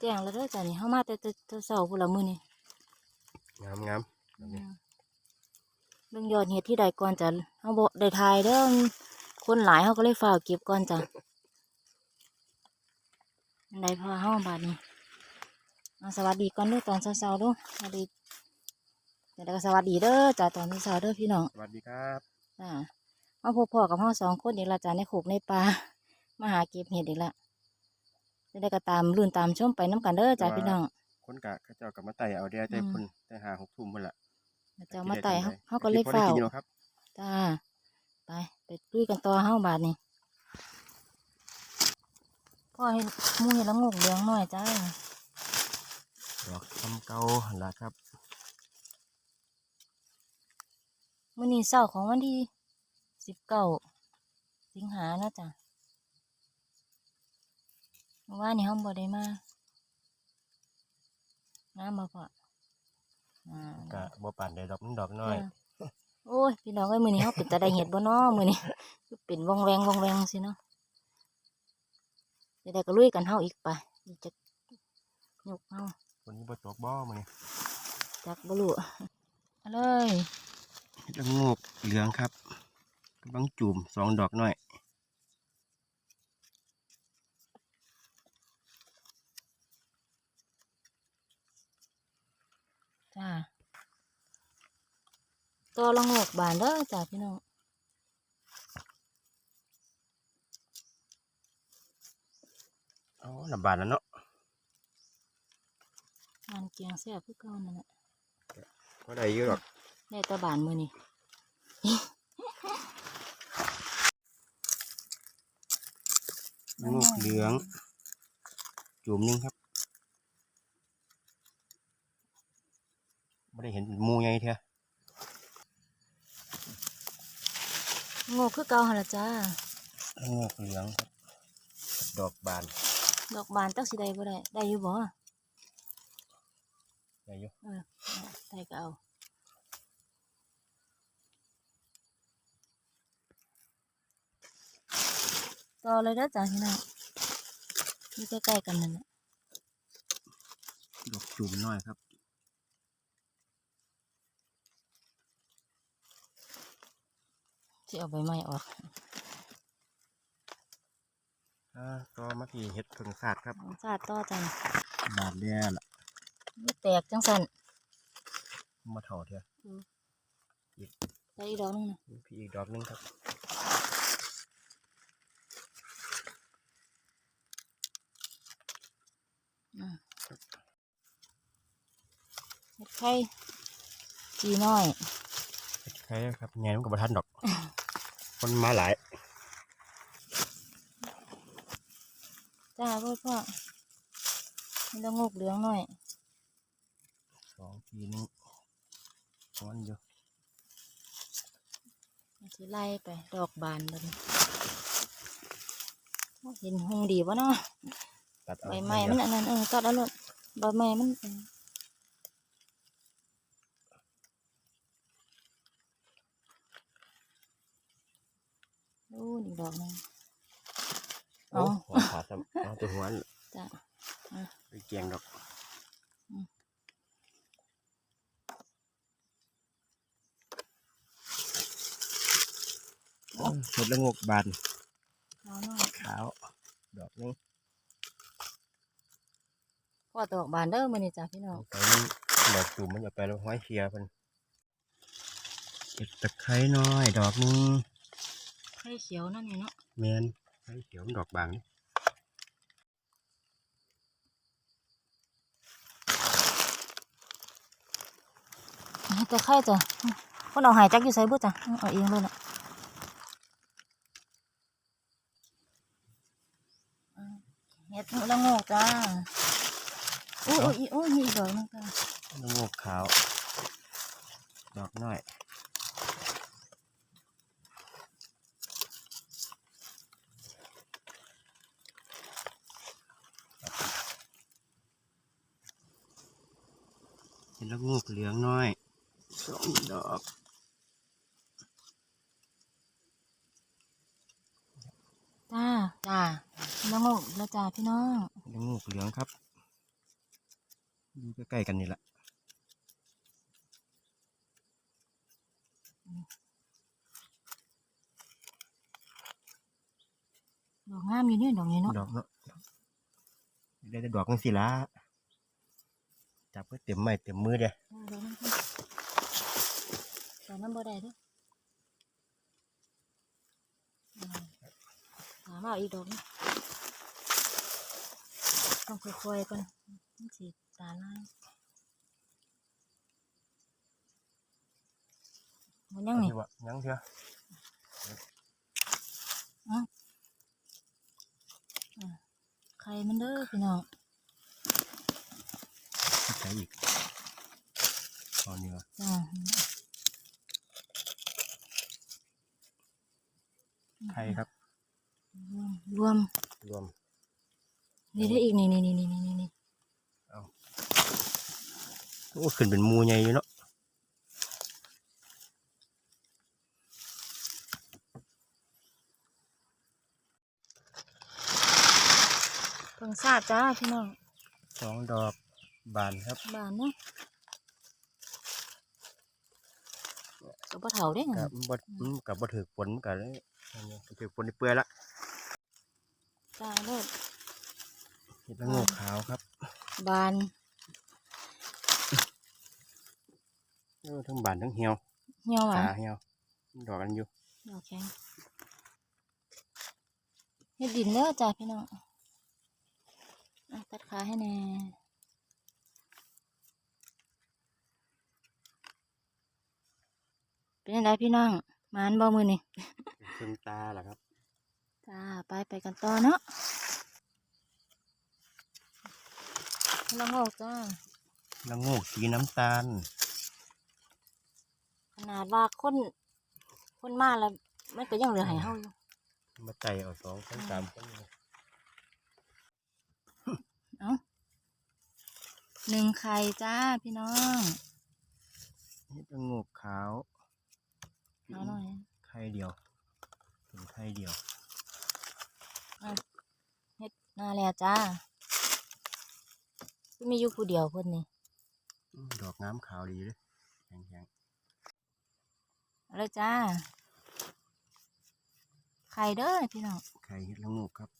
แจ้งแล้วเด้อจ้ะนี่เฮามาแต่แต่แต่เช้าพุ่นละมื้อนี่งามงามๆดอกนี้เรื่องยอดเห็ดที่ใดก่อนจ้ะเฮาบ่ได้ทายเด้อคนหลายเฮาก็เลยฝากเก็บก่อนจ้ะอันใดพาเฮาบาดนี้เอาสวัสดีก่อนเด้อตอนเช้าๆเด้อสวัสดีแล้วก็สวัสดีเด้อจ้ะตอนเช้าๆเด้อพี่น้อง สวัสดีครับจ้ามาพบพ่อกับพ่อสองคนอีกและจ้าในโขกในป่ามาหาเก็บเห็ดอีกละจะ ได้ก็ตามรุ่นตามชมไปน้ำกันเด้อจ้าพี่น้อง คนกะเขาเจ้ากับมาไต่เอาเดียวแต่อืมพุ่นแต่หาหกทุ่มพุ่นละเจ้ามาไต่เขาที่ได้เขาก็เลยพอได้เฝ้ากินอยู่ครับจ้าไปไปลุยกันต่อเฮาบาดนี่พ่อเห็นหมูเห็นละงกเหลืองหน่อยจ้าดอกคำเก่าหั่นละครับมื้อนี้เช้าของวันที่สิบเก้าสิงหาเนาะจ้ะเมื่อ วานนี้เฮาบ่ได้มาน้ำมาพออ่ากะบ่ปั่นได้ดอกมันดอกน้อยจ้ะโอ้ยพี่น้องเอ้ยมื้อนี้เฮาเป็นตาได้เห็ดบ่น้อมื้อนี้คือเป็นวงแวงวงแวงสิเนาะจะได้ก็ลุยกันเฮาอีกไปอีกจะยกเฮาวันนี้บ่ตกบ่มื้อนี้จักบ่รู้เอาเลยเห็ดละโงกเหลืองครับกำลังจุ่มสองดอกน้อย จ้าตัวละงอกบานเด้อจ้าพี่น้องอ๋อลำบากแล้วเนาะงานเกียงแซ่บคือเก่านั่นแหละก็ได้อยู่ดอกได้แตะบานมื้อนี้ละโงกเหลือง จุ่มหนึงครับ ไม่ได้เห็นหมูใหญ่เท่างอกคือเก่าหั่นล่ะจ้าละโงกเหลืองครับ ดอกบาน ดอกบานจักสิได้บ่ได้ ได้อยู่บ่ได้อยู่เออได้ก็เอาต่อเลยเด้อจ้าพี่น้องอยู่ใกล้ๆกันนั่นแหละดอกจุ่มน้อยครับ สิเอาใบไม้ออกอ่าก็มาที่เห็ดเพิ่งสาดครับสาดต่อจ้าบาดแย่ละนี่แตกจังสันมาเถาเถอะใส่อีกดอกหนึงนะมีพี่อีกดอกหนึงครับอืมเห็ดไข่จีน้อยใช่ครับแง่มันกับทันดอก คนมาหลาย จ้าพ่อพ่อมีละงกเหลืองหน่อยสองทีนึงช้อนอยู่สิไล่ไป ดอกบานเลยเห็นหงดีวะเนาะตัดเอาใบไม้มันอันนั้นเออตัดเอาเลยใบไม้มัน ออโอ้นี่ดอกหนึงโอ้หัวขาดครับเอาตัวหัวนั่นจ้ะไปเกียงดอกอืมโอ้เห็ดละงกบานเอาหน่อยขาวดอกนึงพ่อดอกบานเด้อมื้อนี้จ้ะพี่น้องไปนี่ดอกจุ่มมันจะไปแล้วห้อยเชียร์เพิ่นเห็ดตะไคร้น้อย ดอกนึง ไข่เขียวนั่นนี่เนาะแมนไข่เขียวมันดอกบางนี่นี่แต่ไข่จ้ะคนเอาหายจักอยู่ไสบุจ้ะเอาเองเลยน่ะอืมเห็ดละโงกจ้าโอ้ยโอ้ยโอ้ยมีอีกดอกหนึงจ้ะละงกขาว ดอกน้อย เห็นแล้วงูกเหลืองน้อยสองดอกจ้าน้องกแล้วจ้าพี่น้องเห็ดละโงูเหลืองครับอยู่ใกล้ๆกันนี่แหละดอกงามอยู่เนี่ยดอกนี้เนาะดอกเนาะได้แต่ดอกนึงสิละ จับก็เต็มไม้เต็มมือเด้อเอาดอกนั้นดอกนั้นบ่ได้เด้วยถามเอาอีกดอกนึงต้องค่อยๆก่อนมันสีตาลายมันยังนี่ที่ว่ายังเชียวใครมันเด้อพี่น้อง ใช้อีกตอนนี้วะจ้าไข่ครับ รวม รวม นี่ได้อีกนี่นี่นี่นี่นี่นี่โอ้ขึ้นเป็นหมูใหญ่อยู่เนาะเพิ่งทราบจ้าพี่น้องสองดอก บานครับบานเนาะสบเถาได้ไงกับบดอืมกับบดถือฝนกับเลยอันนี้ถือฝนนี่เปื่อยละจ้าเลิศเห็ดละโงูขาวครับ บานเออทั้งบานทั้งเหี่ยวเหี่ยวอะขาเหี่ยวดอกกันอยู่ดอกแข็งเฮ็ดดินเด้อจ้าพี่น้องอะตัดขาให้แน่ เป็นยังไงพี่น้องหมานบ่มือนี่เป็นครึ่งตาแหละครับจ้าไปไปกันต่อเนาะลังออกจ้าละโงูสีน้ำตาล ขนาดว่าคนคนมาแล้วมันก็ยังเหลือให้เฮาอยู่มาใจเอาสองคนสามคนเลยเอาหนึ่งไข่จ้าพี่น้องเห็ดละโงูขาวเอาหน่อยไข่เดียวเป็นไข่เดียวเฮ็ดหน้าแล้วจ้าคือมีอยู่ผู้เดียวเพิ่นนี่อืมดอกน้ำขาวดีเลยแข็งเอาเลยจ้า ไข่เด้อพี่น้องๆไข่เห็ดละโงูครับ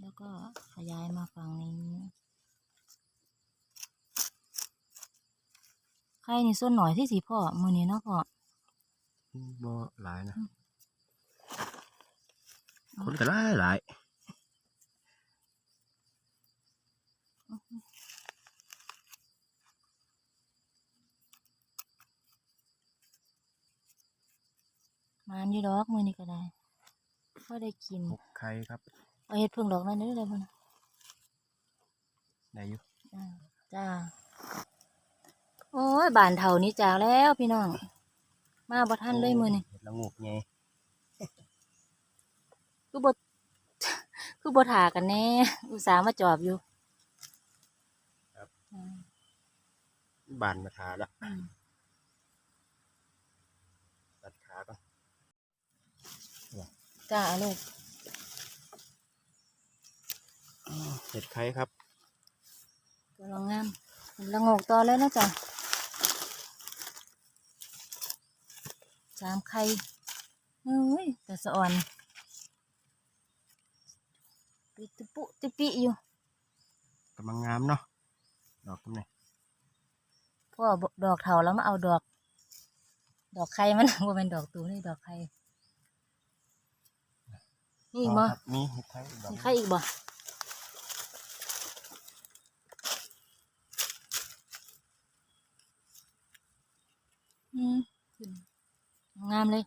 แล้วก็ขยายมาฝั่งนี้ ข่นี่ส่วนหน่อยที่สีพ่อมือนี้เนาะพ่ออืมบ่หลายนะ คนก็หลายหลายมานอยู่ดอกมือนี้ก็ได้ก็ได้กินหกไข่ครับเอาเห็ดเพิ่งดอกนั้นได้เลยมันได้อยู่จ้าจ้า โอ้ยบานเท่านี้จากแล้วพี่น้อง มาบ่ทันเลยมือนี่เห็ดละโงูไงคือบคือบถากันแน่ อุตส่าห์มาจอบอยู่อืมบานมาทาละอืมตัดขาก่อนจ้าเอาเลยเห็ดไข่ครับตัวลองงามละงกต่อเลยนะจ๊ะ สามไข่เฮ้ยแต่สะอ่อนปิตุปุติปิอยู่กำลังงามเนาะดอกตรงไหนพ่อบอกดอกเถาแล้วมาเอาดอก ดอกไข่มันว่าเป็นดอกตูนี่ดอกไข่นี่อีกบ่ครับมีเห็ดไข่อีกดอกมีไข่อีกบ่อืม งามเลย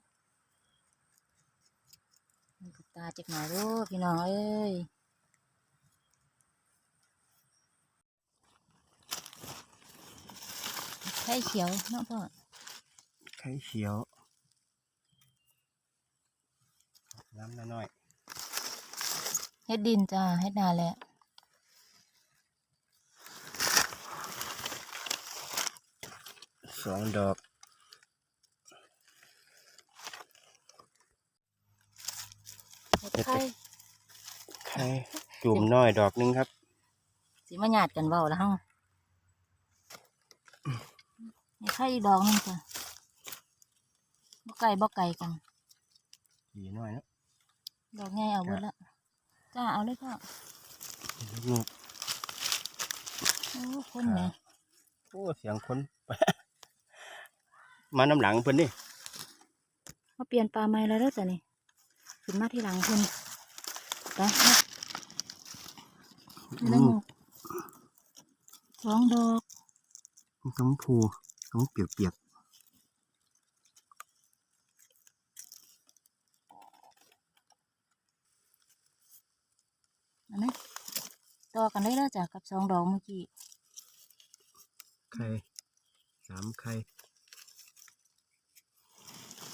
มันก็ตาจักหน่อยรู้พี่น้องเอ้ยไข่เขียวเนาะพ่อไข่เขียว น้ำน้อยเฮ็ดดินจ้าเฮ็ดนาแหละๆสองดอก เห็ดไข่ไข่จุ่มน้อยดอกหนึงครับสิมาหยาดกันเบาแล้วเฮาเห็ดไข่อีกดอกหนึงจ้ะบ่ไก่บ่ไก่กันดีน้อยเนาะดอกใหญ่เอาเบิดละจ้าเอาเลยพ่อลูกโอ้คนไหนโอ้เสียงคน มาน้ำหลังเพิ่นนี่มาเปลี่ยนปลาไม้แล้วเด้อจ้ะนี่ ขึ้นมาที่หลังเพิ่นไปนะนี่ละงูสองดอกชมพูชมเปียกเปียกเอันนี้ต่อกันได้แล้วจ้ะกับสองดอกเมื่อกี้ไข่สามไข่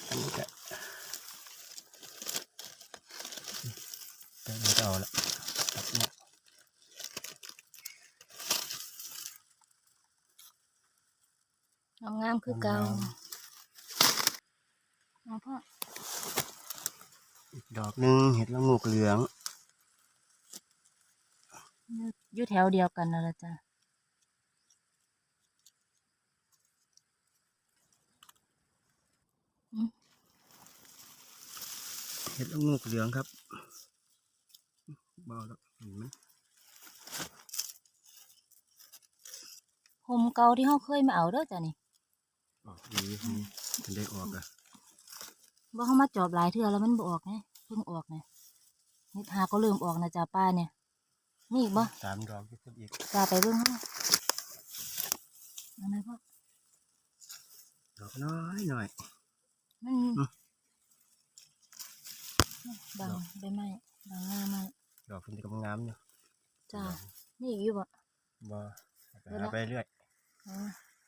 อันนี้ก็ ได้แล้วก็เอาละครับเนี่ยงามๆคือเก่าเอาพ่ออีกดอกหนึ่งเห็ดละงูกเหลือง อยู่อยู่แถวเดียวกันนั่นแหละจ้ะเห็ดละงูกเหลืองครับ เบาแล้วเห็นไหมห่มเก่าที่เขาเคยมาเอาเด้อจ้ะนี่ออกดีนี่มันได้ออกอะว่าเขามาจอบหลายเทื่อแล้วมันบ่ออกไงเพิ่งออกไงเฮ็ดหาก็เริ่มออกนะจ้ะป้าเนี่ยมีอีกบ่สามดอกที่สุดอีกจ้าไปเบิ่งเฮาเอันไหนพ่อดอกน้อยหน่อยมันอืมบางใบไม้บางงาไม้ ดอกคุณจะกำงามอยู่จ้ามีอีกอยู่บ่บ่เดี๋ยวหานะไปเรื่อยอ๋อ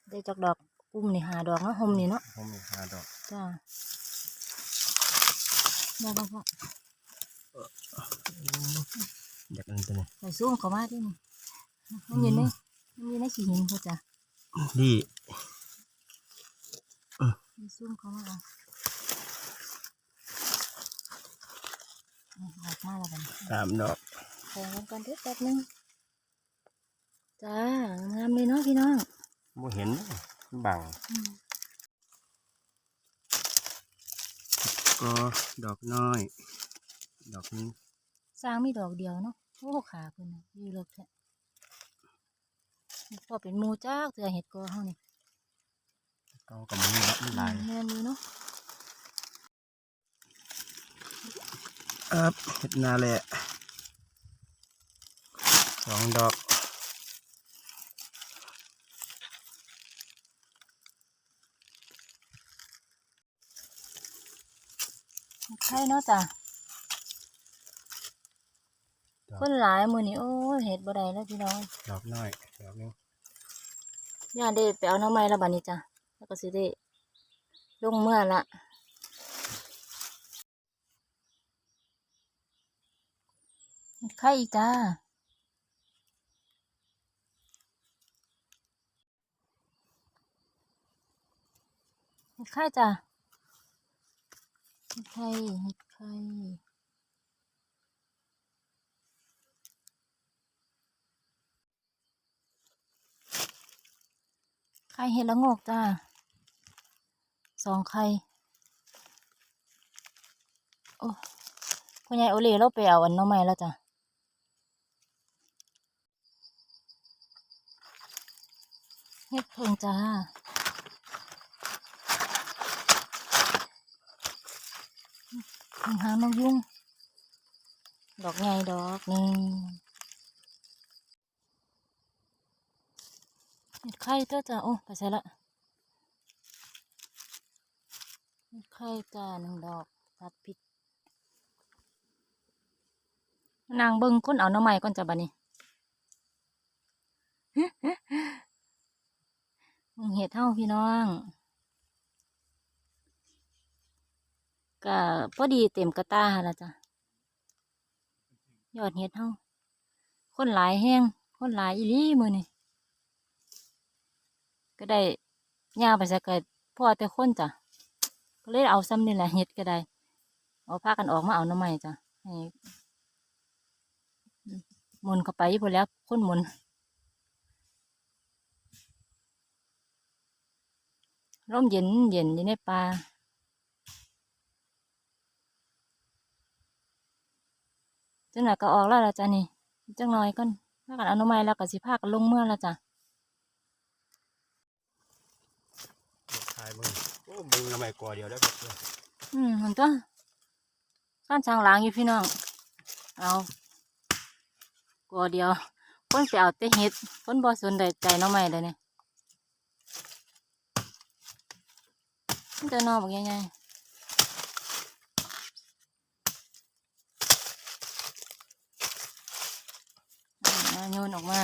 ได้จักดอกกุ้มนี่หาดอกเนาะห่มนี่เนาะผมมีหาดอกจ้าได้บ่พ่ออยากอันตัวนี้ใส่ซูมเข้ามาดินี่มันอยู่ในมันอยู่ในขี้หินพ่อจ้ะดีใส่ซูมเข้ามา เอาอืมออกมาแล้วกันสามดอกขอกันก่อนเด้อแป๊บนึงจ้างามเลยเนาะพี่น้องบ่เห็นบังอืมก็ดอกน้อย ดอกนี้สร้างมีดอกเดียวเนาะโอ้ขาเพิ่นน่ะอยู่เลิกแท้พอเป็นหมูจ้ากเตือเห็ดกอเฮานี่ก็กับมันละมันหลายแม่นอยู่เนาะ ครับเห็ดนาแหละสองดอกใช่เนาะจ้ะคนหลายมื้อนี้โอ้ยเห็ดบ่ได้แล้วพี่น้องดอกน้อยดอกหนึงย่าได้ไปเอาน้ำไม้แล้วบัดนี้จ้ะแล้วก็สิได้ลงเมื่อละเห็ด ไข่อีกจ้าเห็ดไข่จ้ะเห็ดไข่เห็ดไข่ไข่เห็ดละโงกจ้าสองไข่ โอ้คุณยายโอเล่เราไปเอาอันน้องใหม่แล้วจ้ะ เฮ็ดเพิงจ้าหางนกยุ่ง ดอกใหญ่ดอกนึ่งเห็ดไข่เด้อจ้าโอ้ไปใส่ละเห็ดไข่จ้าหนึ่งดอกตัดผิดนางเบิ่งคนเอาน้ำใหม่ก่อนจ้ะบัดนี้เบิ่งเห็ดเท่าพี่น้องก็พอดีเต็มกระตาหั่นละจ้ะยอดเห็ดเท่าคนหลายแห้งคนหลายอีลีมือนี่ก็ได้ย่าไปสักกิพ่อแต่คนจ้ะก็เลยเอาซ้ำนี่แหละเห็ดก็ได้ เอาพากันออกมาเอาหน้ำใหม่จ้ะมุนเข้าไปพอแล้วคนมุน ร่มเย็นเย็นอยู่ในป่าจังหวะก็ออกแล้วล่ะจ้ะนี่จังน้อยก่อนพากันเอาหน่อไม้แล้วก็สิพากันลงเมื่อแล้วจ้ะขายมึงโอ้มึงทำไมกลัวเดียวได้แบบเดียวอืมมันตัวข้านช้างล้างอยู่พี่น้องเอากลัวเดียวคนไปเอาแต่เห็ดคนบ่สนใจใจหน้องใหม่เลยเนี่ย มันจะนอบอกยังไงเอาโยนออกมา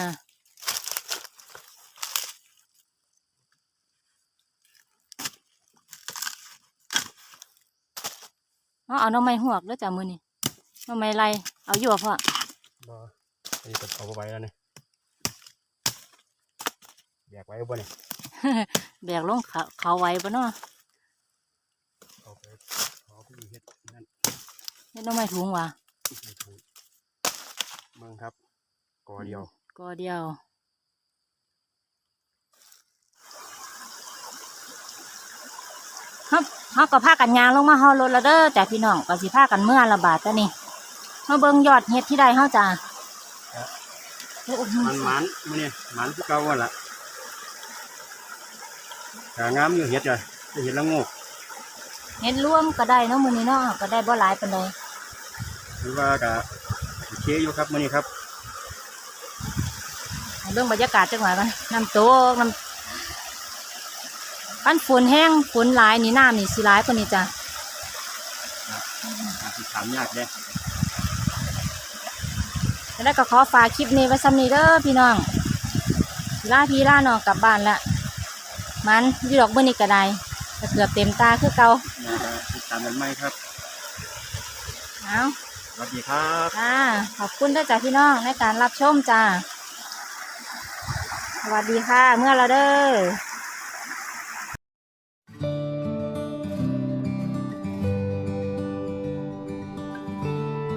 เอาเอาหน้องไม้หวกแล้วจ้ะมือนี่น้องไม้ไรเอาอยู่บ่พ่อบ่อันนี้ก็เอาไปไว้แล้วนี่แยกไว้บ่เนี่ยแบกลงเขาเขาไว้ปะเนาะ เอาไปขอพี่เฮ็ดนั่น เฮ็ดหน้องไม้ถุงว่ะไม่ถูกเมืองครับกอเดียวก็เดียว ครับเขาก็พากันยางลงมาฮอรถแล้วเด้อจ้ะพี่น้องก็สิพากันเมื่อละบาทจ้ะนี่มาเบิ่งยอดเฮ็ดที่ใดเฮาจ้ะโอ้โหมันหมันมื้อนี้หมันคือเก่าว่าล่ะกางามอยู่เฮ็ดจ้ะเฮ็ดละโงก เฮ็ดร่วมก็ได้เนาะมื้อนี้เนาะก็ได้บ่หลายปานใด หรือว่าก็โอเคอยู่ครับมื้อนี้ครับให้เบิ่งบรรยากาศจังหวะกันน้ำตกน้ำคันฝนแห้งฝนหลายนี่น้ำนี่สิหลายกว่านี้จ้ะอาจสิถามยากเด้แล้วก็ขอฝากคลิปนี้ไว้ซ้ำนี้เด้อพี่น้องสิลาพี่ลาน้องกลับบ้านละมันอยู่ดอกเบอร์นี้ก็ได้ก็เกือบเต็มตาคือเก่านะฮะติดตามกันไหมครับ เอา สวัสดีครับจ้าขอบคุณด้วยจ้าพี่น้องในการรับชมจ้า สวัสดีค่ะ เมื่อเราเด้อ